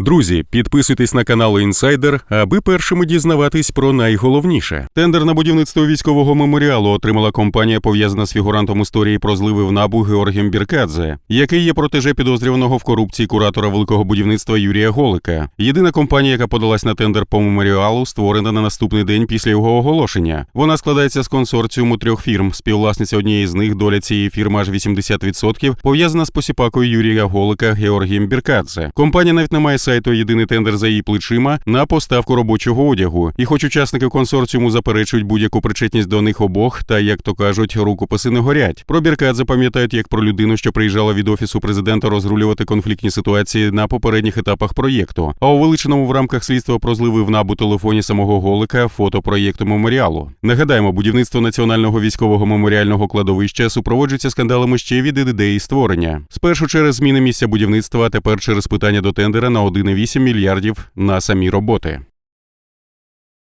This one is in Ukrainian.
Друзі, підписуйтесь на канал Інсайдер, аби першими дізнаватись про найголовніше. Тендер на будівництво військового меморіалу отримала компанія, пов'язана з фігурантом історії про зливи в набу Георгієм Біркадзе, який є протеже підозрюваного в корупції куратора великого будівництва Юрія Голика. Єдина компанія, яка подалась на тендер по меморіалу, створена на наступний день після його оголошення. Вона складається з консорціуму трьох фірм. Співвласниця однієї з них доля цієї фірми аж 80%, пов'язана з посіпакою Юрія Голика Георгієм Біркадзе. Компанія навіть не має сайту єдиний тендер за її плечима на поставку робочого одягу. І хоч учасники консорціуму заперечують будь-яку причетність до них обох, та як то кажуть, рукописи не горять. Про Біркадзе пам'ятають як про людину, що приїжджала від офісу президента розрулювати конфліктні ситуації на попередніх етапах проєкту. А у величиному в рамках слідства про зливи в набу телефоні самого Голика фото проєкту меморіалу. Нагадаємо, будівництво національного військового меморіального кладовища супроводжується скандалами ще від ідеї створення. Спершу через зміни місця будівництва, а тепер через питання до тендера на 1,8 мільярдів на самі роботи.